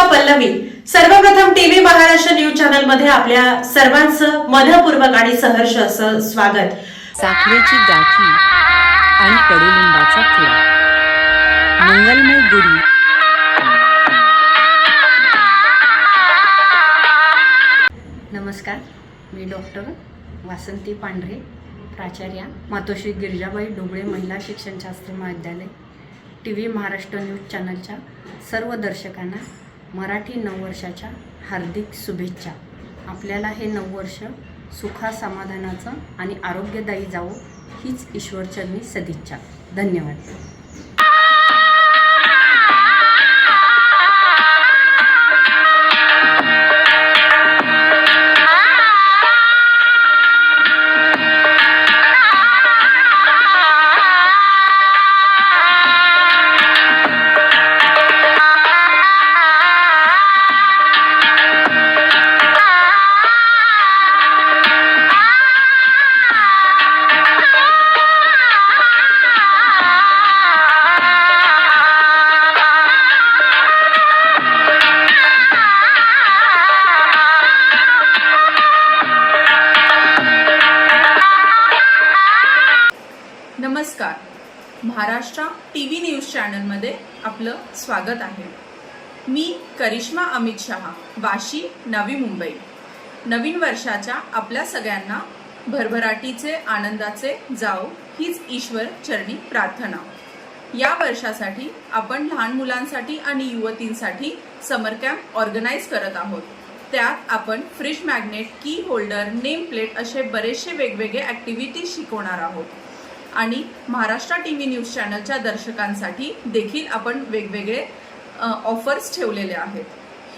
उषा पल्लवी. सर्वप्रथम TV Maharashtra news चॅनलमध्ये आपल्या सर्वांचं मनपूर्वक आणि सहर्ष असं स्वागत. साखरेची गाठी आणि कडुलिंबाचा खेळ. मंगलमय गुरी नमस्कार मी डॉक्टर वासंती पांढरे प्राचार्या मातोश्री गिरिजाबाई डोबळे महिला शिक्षणशास्त्र महाविद्यालय टी व्ही महाराष्ट्र न्यूज चॅनलच्या सर्व दर्शकांना मराठी नववर्षाच्या हार्दिक शुभेच्छा. आपल्याला हे नववर्ष सुखा समाधानाचं आणि आरोग्यदायी जावो हीच ईश्वरचरणी सदिच्छा. धन्यवाद. महाराष्ट्र टी व्ही न्यूज चॅनलमध्ये आपलं स्वागत आहे. मी करिश्मा अमित शहा वाशी नवी मुंबई. नवीन वर्षाच्या आपल्या सगळ्यांना भरभराटीचे आनंदाचे जाओ हीच ईश्वर चरणी प्रार्थना. या वर्षासाठी आपण लहान मुलांसाठी आणि युवतींसाठी समर कॅम्प ऑर्गनाईज करत आहोत. त्यात आपण fridge magnet key holder name plate असे बरेचसे वेगवेगळे ॲक्टिव्हिटीज शिकवणार आहोत. आणि महाराष्ट्र टी व्ही न्यूज चॅनलच्या दर्शकांसाठी देखील आपण वेगवेगळे ऑफर्स ठेवलेले आहेत.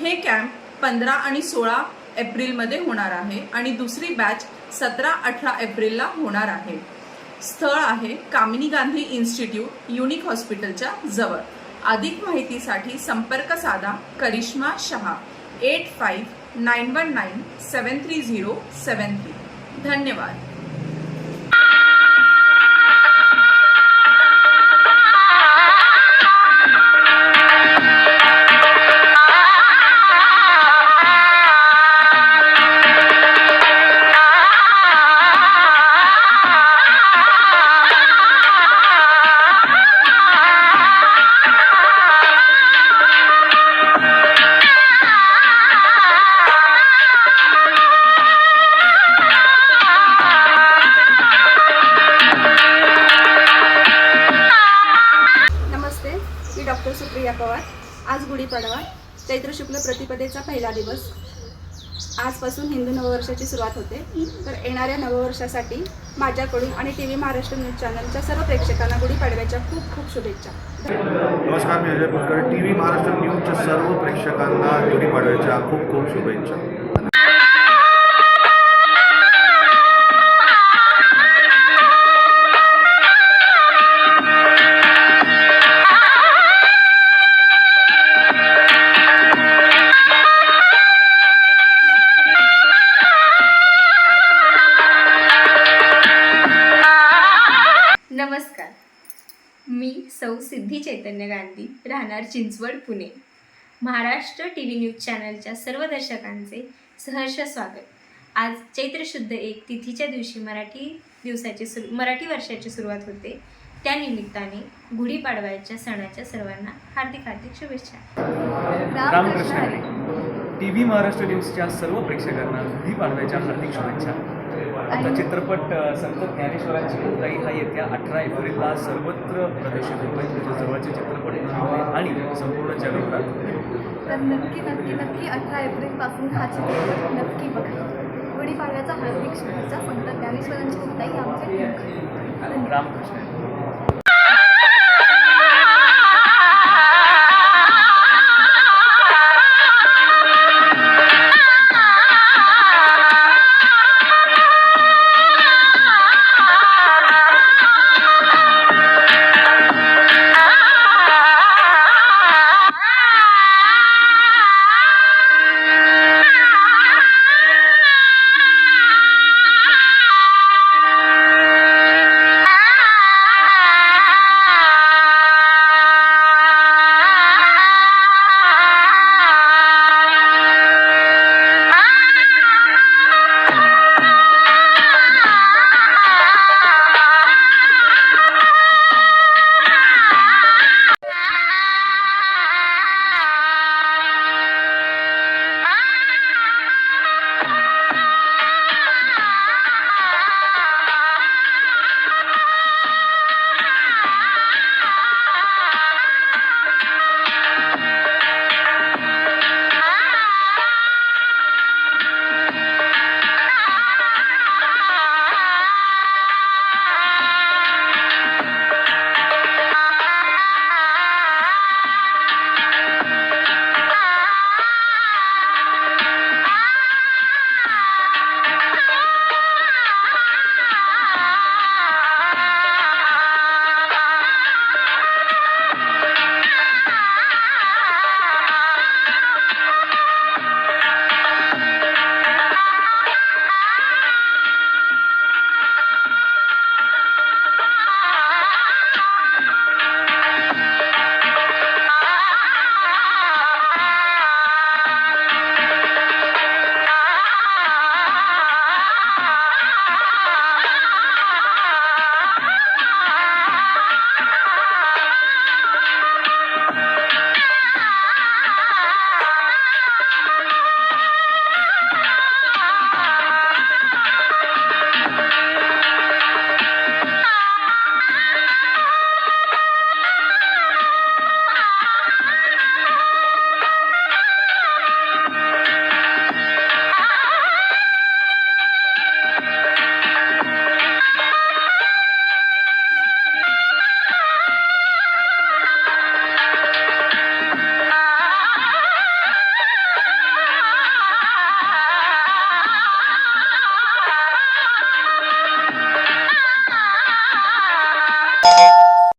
हे कॅम्प पंधरा आणि सोळा एप्रिलमध्ये होणार आहे आणि दुसरी बॅच सतरा अठरा एप्रिलला होणार आहे. स्थळ आहे कामिनी गांधी इन्स्टिट्यूट युनिक हॉस्पिटलच्या जवळ. अधिक माहितीसाठी संपर्क साधा Karishma Shah eight five nine one nine seven three zero seven three. धन्यवाद. पवार आज गुढीपाडवा चैत्र शुक्ल प्रतिपदेचा पहिला दिवस. आजपासून हिंदू नववर्षाची सुरुवात होते. तर येणाऱ्या नववर्षासाठी माझ्याकडून आणि टी व्ही महाराष्ट्र न्यूज चॅनलच्या सर्व प्रेक्षकांना गुढीपाडव्याच्या खूप खूप शुभेच्छा. नमस्कार मी अजय कुलकर्णी. टी व्ही महाराष्ट्र न्यूजच्या सर्व प्रेक्षकांना गुढीपाडव्याच्या खूप खूप शुभेच्छा. सौ सिद्धी चैतन्य गांधी राहणार Chinchwad Pune. Maharashtra T V news चॅनलच्या सर्व दर्शकांचे सहर्ष स्वागत. आज चैत्र शुद्ध एक तिथीच्या दिवशी मराठी दिवसाची सुरू मराठी वर्षाची सुरुवात होते. त्यानिमित्ताने गुढीपाडव्याच्या सणाच्या सर्वांना हार्दिक हार्दिक शुभेच्छा. रामकृष्ण टी व्ही महाराष्ट्र न्यूजच्या सर्व प्रेक्षकांना गुढीपाडव्याच्या हार्दिक शुभेच्छा. आता चित्रपट संत ज्ञानेश्वरांची मुक्ताई हा येत्या अठरा एप्रिलला सर्वत्र प्रदर्शित होतोय तुझ्या जवळचे चित्रपट आणि संपूर्ण जगभरात तर नक्की नक्की नक्की अठरा एप्रिलपासून हा चित्रपट नक्की बघा. गुढीपाडव्याचा हार्दिक शुभेच्छा संत ज्ञानेश्वरांची. मुक्ताई आमच्या रामकृष्ण.